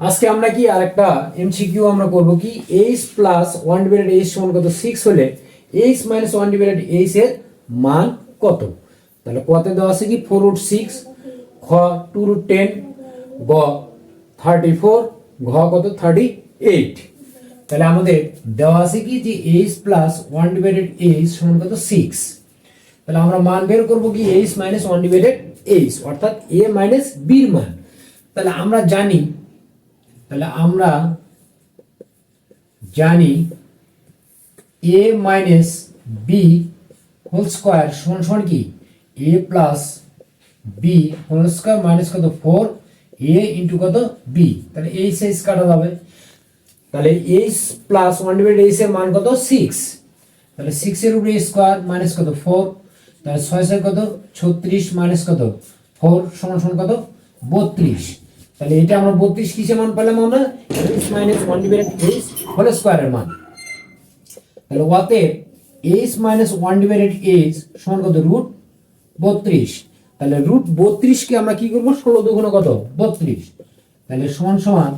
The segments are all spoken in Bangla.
আজকে আমরা কি আরেকটা এমসিকিউ আমরা করব কি? H plus one divided H সমান কত? সিক্স হলে H minus one divided H এর মান কত? তাহলে কতে দেওয়া আছে কি? ফোর রুট সিক্স খ টু রুট টেন গ থার্টি ফোর ঘ কত? থার্টি এইট তাহলে আমাদের দেওয়া আছে কি? যে H plus one divided H সমান কত? সিক্স তাহলে আমরা মান বের করব কি? H minus one divided H অর্থাৎ এ মাইনাস বির মান। তাহলে আমরা জানি তাহলে আমরা জানি A minus B whole square সমান সমান কি? A plus B whole square minus কত? ফোর এ ইন্টু কত? বি তাহলে এই সাইজ কাটা যাবে। তাহলে H plus one divide H এর মান কত? সিক্স তাহলে সিক্স এর উপরে স্কোয়ার মাইনাস কত? ফোর তাহলে ছয় ছয় কত? ছত্রিশ মাইনাস কত? ফোর সমান সমান কত? বত্রিশ। তাহলে এটা আমরা বত্রিশ কিসের মান পেলাম আমরা? H minus one divide H whole স্কোয়ারের মান। তাহলে ওয়াতে H minus one divided H সমান কত? রুট বত্রিশ। তাহলে রুট বত্রিশকে আমরা কি করব? ষোলো দুগুণ কত? বত্রিশ। তাহলে সমান সমান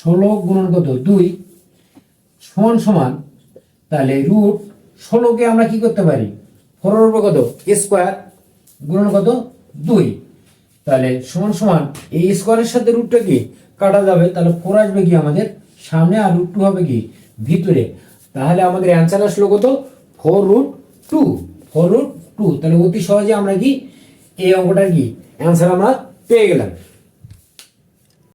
ষোলো গুণন কত? দুই। সমান সমান তাহলে রুট ষোলোকে আমরা কি করতে পারি? উপর কত? স্কোয়ার গুণন কত? দুই। তাহলে সমান সমান এই স্কোয়ারের সাথে রুটটা কি? কাটা যাবে। তাহলে ফোর আসবে কি আমাদের? সামনে আর রুট টু হবে কি? ভিতরে। তাহলে আমাদের অ্যান্সার আসলো কত? Four root two four root two তাহলে অতি সহজে আমরা কি? এই অঙ্কটার কি? অ্যান্সার আমরা পেয়ে গেলাম।